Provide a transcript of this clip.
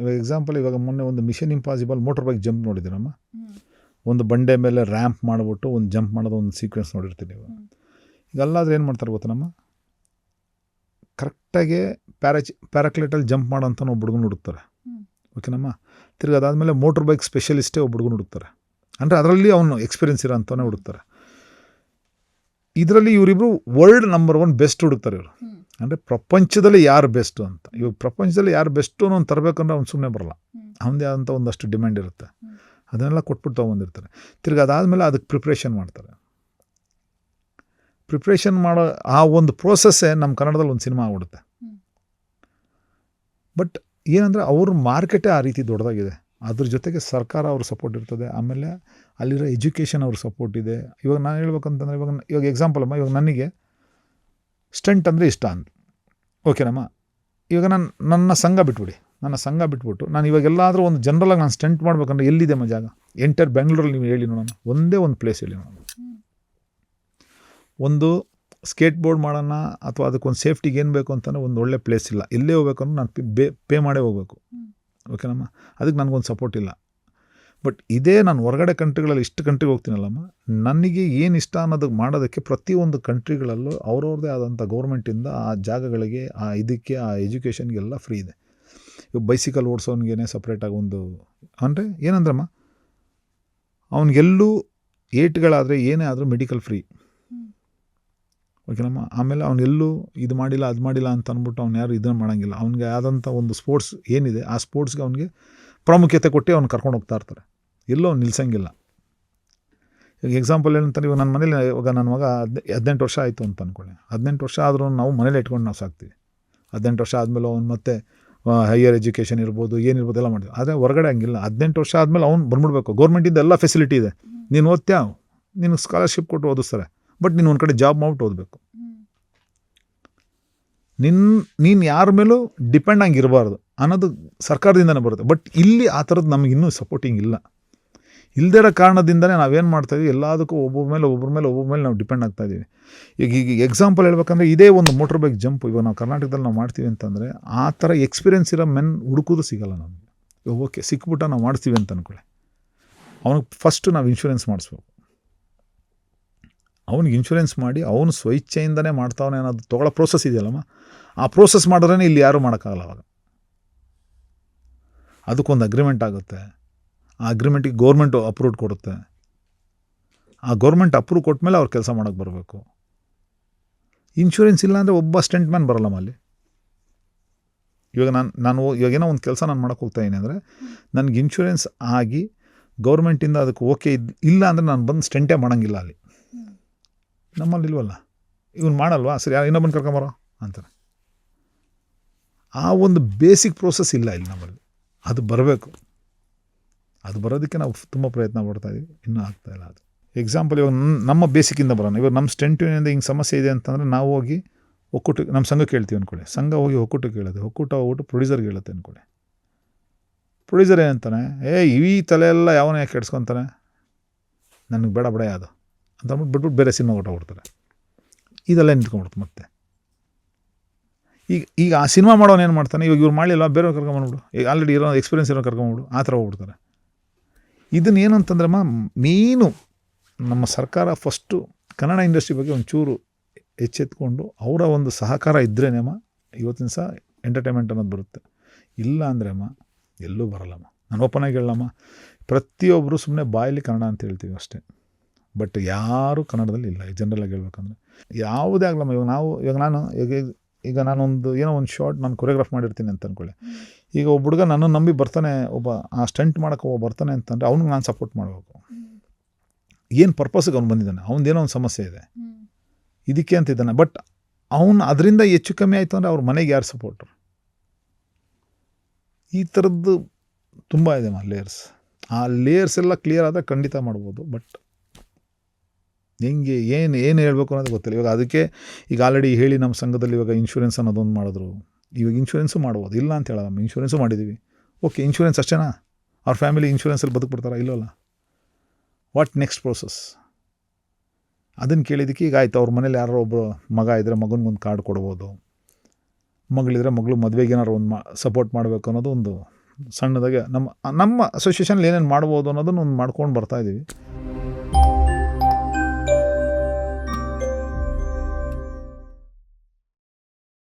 ಇವಾಗ ಎಕ್ಸಾಂಪಲ್ ಇವಾಗ ಮೊನ್ನೆ ಒಂದು Mission Impossible motor bike jump ನೋಡಿದ್ದೀರಮ್ಮ ಒಂದು ಬಂಡೆ ಮೇಲೆ ರ್ಯಾಂಪ್ ಮಾಡಿಬಿಟ್ಟು ಒಂದು ಜಂಪ್ ಮಾಡೋದು ಒಂದು ಸೀಕ್ವೆನ್ಸ್ ನೋಡಿರ್ತೀನಿ ನೀವು ಈಗಲ್ಲಾದ್ರೆ ಈಗ ಅಲ್ಲಾದ್ರೆ ಏನು ಮಾಡ್ತಾರೆ ಗೊತ್ತನಮ್ಮ? ಕರೆಕ್ಟಾಗಿ ಪ್ಯಾರಾಚ್ ಪ್ಯಾರಾಕ್ಲೇಟಲ್ಲಿ ಜಂಪ್ ಮಾಡೋಂಥ ಒಬ್ಬ ಹುಡುಗನ ಹುಡುಕ್ತಾರೆ. ಓಕೆನಮ್ಮ? ತಿರ್ಗಿ ಅದಾದಮೇಲೆ ಮೋಟ್ರ್ ಬೈಕ್ ಸ್ಪೆಷಲಿಸ್ಟೇ ಒಬ್ಬ ಹುಡುಗನ ಹುಡುಕ್ತಾರೆ. ಅಂದರೆ ಅದರಲ್ಲಿ ಅವನು ಎಕ್ಸ್ಪೀರಿಯನ್ಸ್ ಇರೋ ಅಂತಲೇ ಹುಡುಕ್ತಾರೆ. ಇದರಲ್ಲಿ ಇವರಿಬ್ಬರು ವರ್ಲ್ಡ್ ನಂಬರ್ ಒನ್ ಬೆಸ್ಟ್ ಹುಡುಕ್ತಾರೆ ಇವರು. ಅಂದರೆ ಪ್ರಪಂಚದಲ್ಲಿ ಯಾರು ಬೆಸ್ಟು ಅಂತ. ಇವಾಗ ಪ್ರಪಂಚದಲ್ಲಿ ಯಾರು ಬೆಸ್ಟು ಅನ್ನೋ ತರಬೇಕಂದ್ರೆ ಅವ್ನು ಸುಮ್ಮನೆ ಬರಲ್ಲ. ಅವನದೇ ಆದಂಥ ಒಂದಷ್ಟು ಡಿಮ್ಯಾಂಡ್ ಇರುತ್ತೆ. ಅದನ್ನೆಲ್ಲ ಕೊಟ್ಬಿಟ್ಟು ತೊಗೊಂಡಿರ್ತಾರೆ. ತಿರ್ಗಿ ಅದಾದಮೇಲೆ ಅದಕ್ಕೆ ಪ್ರಿಪ್ರೇಷನ್ ಮಾಡ್ತಾರೆ. ಪ್ರಿಪ್ರೇಷನ್ ಮಾಡೋ ಆ ಒಂದು ಪ್ರೋಸೆಸ್ಸೇ ನಮ್ಮ ಕನ್ನಡದಲ್ಲಿ ಒಂದು ಸಿನಿಮಾ ಆಗ್ಬಿಡುತ್ತೆ. ಬಟ್ ಏನಂದರೆ ಅವ್ರ ಮಾರ್ಕೆಟೇ ಆ ರೀತಿ ದೊಡ್ಡದಾಗಿದೆ. ಅದ್ರ ಜೊತೆಗೆ ಸರ್ಕಾರ ಅವ್ರ ಸಪೋರ್ಟ್ ಇರ್ತದೆ. ಆಮೇಲೆ ಅಲ್ಲಿರೋ ಎಜುಕೇಷನ್ ಅವ್ರ ಸಪೋರ್ಟ್ ಇದೆ. ಇವಾಗ ನಾನು ಹೇಳ್ಬೇಕಂತಂದ್ರೆ ಇವಾಗ ಇವಾಗ ಎಕ್ಸಾಂಪಲ್ ಅಮ್ಮ ಇವಾಗ ನನಗೆ ಸ್ಟಂಟ್ ಅಂದರೆ ಇಷ್ಟ ಅಂತ. ಓಕೆನಮ್ಮ? ಇವಾಗ ನಾನು ನನ್ನ ಸಂಘ ಬಿಟ್ಬಿಡಿ. ನನ್ನ ಸಂಘ ಬಿಟ್ಬಿಟ್ಟು ನಾನು ಇವಾಗ ಎಲ್ಲಾದರೂ ಒಂದು ಜನರಲ್ಲಾಗಿ ನಾನು ಸ್ಟೆಂಟ್ ಮಾಡ್ಬೇಕಂದ್ರೆ ಎಲ್ಲಿದೆ ಮ ಜಾಗ? ಎಂಟರ್ ಬೆಂಗಳೂರಲ್ಲಿ ನೀವು ಹೇಳಿ ನೋಡೋಣ. ಒಂದೇ ಒಂದು ಪ್ಲೇಸ್ ಹೇಳಿ ನೋಡೋಣ. ಒಂದು ಸ್ಕೇಟ್ ಬೋರ್ಡ್ ಮಾಡೋಣ ಅಥವಾ ಅದಕ್ಕೊಂದು ಸೇಫ್ಟಿಗೆ ಏನು ಬೇಕು ಅಂತಲೇ ಒಂದು ಒಳ್ಳೆ ಪ್ಲೇಸ್ ಇಲ್ಲ. ಎಲ್ಲೇ ಹೋಗ್ಬೇಕು ಅಂದ್ರೆ ನಾನು ಪೇ- ಬೇ ಪೇ ಮಾಡೇ ಹೋಗ್ಬೇಕು. ಓಕೆನಮ್ಮ? ಅದಕ್ಕೆ ನನಗೊಂದು ಸಪೋರ್ಟ್ ಇಲ್ಲ. ಬಟ್ ಇದೇ ನಾನು ಹೊರಗಡೆ ಕಂಟ್ರಿಗಳಲ್ಲಿ ಇಷ್ಟು ಕಂಟ್ರಿಗೆ ಹೋಗ್ತೀನಲ್ಲಮ್ಮ ನನಗೆ ಏನು ಇಷ್ಟ ಅನ್ನೋದಕ್ಕೆ ಮಾಡೋದಕ್ಕೆ ಪ್ರತಿಯೊಂದು ಕಂಟ್ರಿಗಳಲ್ಲೂ ಅವ್ರವ್ರದ್ದೇ ಆದಂಥ ಗೌರ್ಮೆಂಟಿಂದ ಆ ಜಾಗಗಳಿಗೆ, ಆ ಇದಕ್ಕೆ, ಆ ಎಜುಕೇಷನ್ಗೆಲ್ಲ ಫ್ರೀ ಇದೆ ಇವಾಗ ಬೈಸಿಕಲ್ ಓಡಿಸೋನಿಗೇನೆ ಸಪ್ರೇಟಾಗಿ ಒಂದು, ಅಂದರೆ ಏನಂದ್ರಮ್ಮ, ಅವನಿಗೆಲ್ಲೂ ಏಟ್ಗಳಾದರೆ ಏನೇ ಆದರೂ ಮೆಡಿಕಲ್ ಫ್ರೀ. ಓಕೆನಮ್ಮ ಆಮೇಲೆ ಅವನೆಲ್ಲೂ ಇದು ಮಾಡಿಲ್ಲ, ಅದು ಮಾಡಿಲ್ಲ ಅಂತ ಅಂದ್ಬಿಟ್ಟು ಅವ್ನು ಯಾರು ಇದನ್ನು ಮಾಡೋಂಗಿಲ್ಲ ಅವ್ನಿಗೆ ಆದಂಥ ಒಂದು ಸ್ಪೋರ್ಟ್ಸ್ ಏನಿದೆ, ಆ ಸ್ಪೋರ್ಟ್ಸ್ಗೆ ಅವನಿಗೆ ಪ್ರಾಮುಖ್ಯತೆ ಕೊಟ್ಟು ಅವ್ನು ಕರ್ಕೊಂಡು ಹೋಗ್ತಾ ಇರ್ತಾರೆ. ಎಲ್ಲೋ ಅವ್ನು ನಿಲ್ಸಂಗಿಲ್ಲ. ಈಗ ಎಕ್ಸಾಂಪಲ್ ಏನಂತಾರೆ ಇವಾಗ ನನ್ನ ಮನೇಲಿ ಇವಾಗ ನನ್ನ ಮಗ ಹದ್ ಹದಿನೆಂಟು ವರ್ಷ ಆಯಿತು ಅಂತ ಅಂದ್ಕೊಳ್ಳಿ ಹದಿನೆಂಟು ವರ್ಷ ಆದರೂ ನಾವು ಮನೇಲಿ ಇಟ್ಕೊಂಡು ನಾವು ಸಾಕ್ತೀವಿ. ಹದಿನೆಂಟು ವರ್ಷ ಆದಮೇಲೆ ಅವ್ನು ಮತ್ತೆ ಹೈಯರ್ ಎಜುಕೇಷನ್ ಇರ್ಬೋದು ಏನಿರ್ಬೋದು ಎಲ್ಲ ಮಾಡ್ತೀವಿ. ಆದರೆ ಹೊರಗಡೆ ಹಂಗಿಲ್ಲ. ಹದಿನೆಂಟು ವರ್ಷ ಆದಮೇಲೆ ಅವ್ನು ಬಂದ್ಬಿಡ್ಬೇಕು. ಗೌರ್ಮೆಂಟಿಂದ ಎಲ್ಲ ಫೆಸಿಲಿಟಿ ಇದೆ. ನೀನು ಓದ್ತ್ಯಾ? ನಿನಗೆ ಸ್ಕಾಲರ್ಶಿಪ್ ಕೊಟ್ಟು ಓದಿಸ್ತಾರೆ. ಬಟ್ ನೀನು ಒಂದು ಕಡೆ ಜಾಬ್ ಮಾಡ್ಬಿಟ್ಟು ಓದಬೇಕು. ನಿನ್ನ ನೀನು ಯಾರ ಮೇಲೂ ಡಿಪೆಂಡ್ ಆಗಿರಬಾರ್ದು ಅನ್ನೋದು ಸರ್ಕಾರದಿಂದನೇ ಬರುತ್ತೆ. ಬಟ್ ಇಲ್ಲಿ ಆ ಥರದ್ದು ನಮಗೆ ಇನ್ನೂ ಸಪೋರ್ಟಿಂಗ್ ಇಲ್ಲ. ಇಲ್ಲದೇ ಇರೋ ಕಾರಣದಿಂದನೇ ನಾವೇನು ಮಾಡ್ತಾಯಿದ್ವಿ ಎಲ್ಲದಕ್ಕೂ ಒಬ್ಬರ ಮೇಲೆ ಒಬ್ಬರ ಮೇಲೆ ಒಬ್ಬರ ಮೇಲೆ ನಾವು ಡಿಪೆಂಡ್ ಆಗ್ತಾ ಇದ್ದೀವಿ ಈಗ ಈಗ ಎಕ್ಸಾಂಪಲ್ ಹೇಳ್ಬೇಕಂದ್ರೆ ಇದೇ ಒಂದು ಮೋಟ್ರ್ ಬೈಕ್ ಜಂಪ್ ಇವಾಗ ನಾವು ಕರ್ನಾಟಕದಲ್ಲಿ ನಾವು ಮಾಡ್ತೀವಿ ಅಂತಂದರೆ ಆ ಥರ ಎಕ್ಸ್ಪೀರಿಯೆನ್ಸ್ ಇರೋ ಮೆನ್ ಹುಡುಕೋದು ಸಿಗಲ್ಲ ನಮಗೆ. ಓಕೆ ಸಿಕ್ಬಿಟ್ಟು ನಾವು ಮಾಡ್ತೀವಿ ಅಂತ ಅಂದ್ಕೊಳ್ಳಿ ಅವನಿಗೆ ಫಸ್ಟ್ ನಾವು ಇನ್ಶೂರೆನ್ಸ್ ಮಾಡಿಸ್ಬೇಕು. ಅವ್ನಿಗೆ ಇನ್ಶೂರೆನ್ಸ್ ಮಾಡಿ ಅವನು ಸ್ವಇಚ್ಛೆಯಿಂದನೇ ಮಾಡ್ತಾವನೆ ಅನ್ನೋದು ತೊಗೊಳ್ಳೋ ಪ್ರೋಸೆಸ್ ಇದೆಯಲ್ಲಮ್ಮ? ಆ ಪ್ರೋಸೆಸ್ ಮಾಡಿದ್ರೇ ಇಲ್ಲಿ ಯಾರೂ ಮಾಡೋಕ್ಕಾಗಲ್ಲ ಅವಾಗ. ಅದಕ್ಕೊಂದು ಅಗ್ರಿಮೆಂಟ್ ಆಗುತ್ತೆ. ಆ ಅಗ್ರಿಮೆಂಟಿಗೆ ಗೌರ್ಮೆಂಟು ಅಪ್ರೂವ್ ಕೊಡುತ್ತೆ. ಆ ಗೌರ್ಮೆಂಟ್ ಅಪ್ರೂವ್ ಕೊಟ್ಮೇಲೆ ಅವ್ರು ಕೆಲಸ ಮಾಡೋಕ್ಕೆ ಬರಬೇಕು. ಇನ್ಶೂರೆನ್ಸ್ ಇಲ್ಲ ಅಂದರೆ ಒಬ್ಬ ಸ್ಟೆಂಟ್ ಮ್ಯಾನ್ ಬರಲ್ಲಮ್ಮ ಅಲ್ಲಿ ಇವಾಗ ನಾನು ನಾನು ಇವಾಗ ಏನೋ ಒಂದು ಕೆಲಸ ನಾನು ಮಾಡೋಕ್ಕೆ ಹೋಗ್ತಾ ಅಂದರೆ ನನಗೆ ಇನ್ಶೂರೆನ್ಸ್ ಆಗಿ ಗೌರ್ಮೆಂಟಿಂದ ಅದಕ್ಕೆ ಓಕೆ ಇದ್, ಇಲ್ಲ ಅಂದರೆ ನಾನು ಬಂದು ಸ್ಟೆಂಟೇ ಮಾಡೋಂಗಿಲ್ಲ ಅಲ್ಲಿ. ನಮ್ಮಲ್ಲಿ ಇಲ್ವಲ್ಲ? ಇವ್ನು ಮಾಡಲ್ವಾ? ಸರಿ, ಯಾರು, ಇನ್ನೊಬ್ಬನ ಕರ್ಕೊಂಬರೋ ಅಂತಾರೆ. ಆ ಒಂದು ಬೇಸಿಕ್ ಪ್ರೋಸೆಸ್ ಇಲ್ಲ ಇಲ್ಲಿ ನಮ್ಮಲ್ಲಿ. ಅದು ಬರಬೇಕು. ಅದು ಬರೋದಕ್ಕೆ ನಾವು ತುಂಬ ಪ್ರಯತ್ನ ಪಡ್ತಾ ಇದೀವಿ. ಇನ್ನೂ ಆಗ್ತಾ ಇಲ್ಲ ಅದು. ಎಕ್ಸಾಂಪಲ್ ಇವಾಗ ನಮ್ಮ ಬೇಸಿಕ್ಕಿಂದ ಬರೋಣ. ಇವಾಗ ನಮ್ಮ ಸ್ಟೆಂಟಿನಿಂದ ಹಿಂಗೆ ಸಮಸ್ಯೆ ಇದೆ ಅಂತಂದರೆ ನಾವು ಹೋಗಿ ಒಕ್ಕೂಟ ನಮ್ಮ ಸಂಘ ಕೇಳ್ತೀವಿ ಅಂದ್ಕೊಳ್ಳಿ ಸಂಘ ಹೋಗಿ ಒಕ್ಕೂಟಕ್ಕೆ ಹೇಳೋದು ಒಕ್ಕೂಟ ಹೋಗ್ಬಿಟ್ಟು ಪ್ರೊಡ್ಯೂಸರ್ಗೆ ಹೇಳುತ್ತೆ ಅಂದ್ಕೊಳ್ಳಿ ಪ್ರೊಡ್ಯೂಸರ್ ಏನಂತಾನೆ ಏ ಈ ತಲೆ ಎಲ್ಲ ಯಾವನೇ ಯಾಕೆ ಕೆಡ್ಸ್ಕೊತಾನೆ? ನನಗೆ ಬೇಡ ಬೇಡ, ಯಾವುದು? ಅಂತ ಅಂದ್ಬಿಟ್ಟು ಬಿಟ್ಬಿಟ್ಟು ಬೇರೆ ಸಿನಿಮಾ ಹೊಟ್ಟೋಗ್ಬಿಡ್ತಾರೆ ಇದೆಲ್ಲ ನಿಂತ್ಕೊಂಡ್ಬಿಡ್ತು ಮತ್ತೆ. ಈಗ ಈಗ ಆ ಸಿನಿಮಾ ಮಾಡೋನು ಏನು ಮಾಡ್ತಾನೆ? ಇವಾಗ ಇವ್ರು ಮಾಡಲಿಲ್ಲ ಬೇರೆ ಕರ್ಕೊಂಬಂದ್ಬಿಡು ಈಗ ಆಲ್ರೆಡಿ ಇರೋ ಎಕ್ಸ್ಪೀರಿಯನ್ಸ್ ಇರೋ ಕರ್ಕೊಂಬಿಡು ಆ ಥರ ಹೋಗ್ಬಿಡ್ತಾರೆ. ಇದನ್ನ ಏನು ಅಂತಂದ್ರಮ್ಮ ಮೇನು ನಮ್ಮ ಸರ್ಕಾರ ಫಸ್ಟು ಕನ್ನಡ ಇಂಡಸ್ಟ್ರಿ ಬಗ್ಗೆ ಒಂಚೂರು ಎಚ್ಚೆತ್ಕೊಂಡು ಅವರ ಒಂದು ಸಹಕಾರ ಇದ್ರೇನೇಮ್ಮ ಇವತ್ತಿನ ಸಹ ಎಂಟರ್ಟೈನ್ಮೆಂಟ್ ಅನ್ನೋದು ಬರುತ್ತೆ. ಇಲ್ಲ ಅಂದರೆ ಅಮ್ಮ ಎಲ್ಲೂ ಬರಲ್ಲಮ್ಮ ನಾನು ಓಪನಾಗಿ ಹೇಳಮ್ಮ ಪ್ರತಿಯೊಬ್ಬರು ಸುಮ್ಮನೆ ಬಾಯಲ್ಲಿ ಕನ್ನಡ ಅಂತ ಹೇಳ್ತೀವಿ ಅಷ್ಟೇ. ಬಟ್ ಯಾರೂ ಕನ್ನಡದಲ್ಲಿ ಇಲ್ಲ. ಜನರಲ್ಲಾಗಿ ಹೇಳ್ಬೇಕಂದ್ರೆ. ಯಾವುದೇ ಆಗಲಮ್ಮ ಇವಾಗ ನಾವು, ಇವಾಗ ನಾನು ಈಗ ಈಗ ನಾನೊಂದು ಏನೋ ಒಂದು ಶಾರ್ಟ್ ನಾನು ಕೊರಿಯೋಗ್ರಾಫ್ ಮಾಡಿರ್ತೀನಿ ಅಂತ ಅಂದ್ಕೊಳ್ಳಿ ಈಗ ಒಬ್ಬ ಹುಡುಗ ನನ್ನ ನಂಬಿ ಬರ್ತಾನೆ ಒಬ್ಬ ಆ ಸ್ಟಂಟ್ ಮಾಡೋಕೆ ಒಬ್ಬ ಬರ್ತಾನೆ ಅಂತಂದರೆ ಅವ್ನಿಗೆ ನಾನು ಸಪೋರ್ಟ್ ಮಾಡಬೇಕು. ಏನು ಪರ್ಪಸ್ಗೆ ಅವ್ನು ಬಂದಿದ್ದಾನೆ? ಅವ್ನದೇನೋ ಒಂದು ಸಮಸ್ಯೆ ಇದೆ. ಇದಕ್ಕೆ ಇದಕ್ಕೆ ಅಂತಿದ್ದಾನೆ ಬಟ್ ಅವನು ಅದರಿಂದ ಹೆಚ್ಚು ಕಮ್ಮಿ ಆಯಿತು ಅಂದರೆ ಅವ್ರ ಮನೆಗೆ ಯಾರು ಸಪೋರ್ಟ್ರು ಈ ಥರದ್ದು ತುಂಬ ಇದೆ ಮಾ ಲೇಯರ್ಸ್ ಆ ಲೇಯರ್ಸ್ ಎಲ್ಲ ಕ್ಲಿಯರ್ ಆದರೆ ಖಂಡಿತ ಮಾಡ್ಬೋದು. ಬಟ್ ಹೆಂಗೆ, ಏನು ಏನು ಹೇಳಬೇಕು ಅನ್ನೋದು ಗೊತ್ತಿಲ್ಲ. ಇವಾಗ ಅದಕ್ಕೆ ಈಗ ಆಲ್ರೆಡಿ ಹೇಳಿ ನಮ್ಮ ಸಂಘದಲ್ಲಿ ಇವಾಗ ಇನ್ಶೂರೆನ್ಸ್ ಅನ್ನೋದೊಂದು ಮಾಡಿದ್ರು. ಇವಾಗ ಇನ್ಶೂರೆನ್ಸು ಮಾಡ್ಬೋದು. ಇಲ್ಲ ಅಂತ ಹೇಳಲ್ಲ. ಇನ್ಶೂರೆನ್ಸು ಮಾಡಿದ್ದೀವಿ ಓಕೆ ಇನ್ಶೂರೆನ್ಸ್ ಅಷ್ಟೇನಾ? ಅವ್ರ ಫ್ಯಾಮಿಲಿ ಇನ್ಶೂರೆನ್ಸಲ್ಲಿ ಬದುಕ್ಬಿಡ್ತಾರಾ? ಇಲ್ಲೋಲ್ಲ ವಾಟ್ ನೆಕ್ಸ್ಟ್ ಪ್ರೋಸೆಸ್ ಅದನ್ನು ಕೇಳಿದ್ದಕ್ಕೆ ಈಗ ಆಯ್ತು. ಅವ್ರ ಮನೇಲಿ ಯಾರೋ ಒಬ್ಬರು ಮಗ ಇದ್ದರೆ ಮಗನಿಗೆ ಒಂದು ಕಾರ್ಡ್ ಕೊಡ್ಬೋದು. ಮಗಳಿದ್ರೆ ಮಗಳು ಮದುವೆಗೆ ಏನಾರು ಒಂದು ಮಾ ಸಪೋರ್ಟ್ ಮಾಡಬೇಕು ಅನ್ನೋದು ಒಂದು ಸಣ್ಣದಾಗೆ ನಮ್ಮ ನಮ್ಮ ಅಸೋಸಿಯೇಷನಲ್ಲಿ ಏನೇನು ಮಾಡ್ಬೋದು ಅನ್ನೋದನ್ನು ಒಂದು ಮಾಡ್ಕೊಂಡು ಬರ್ತಾ ಇದ್ದೀವಿ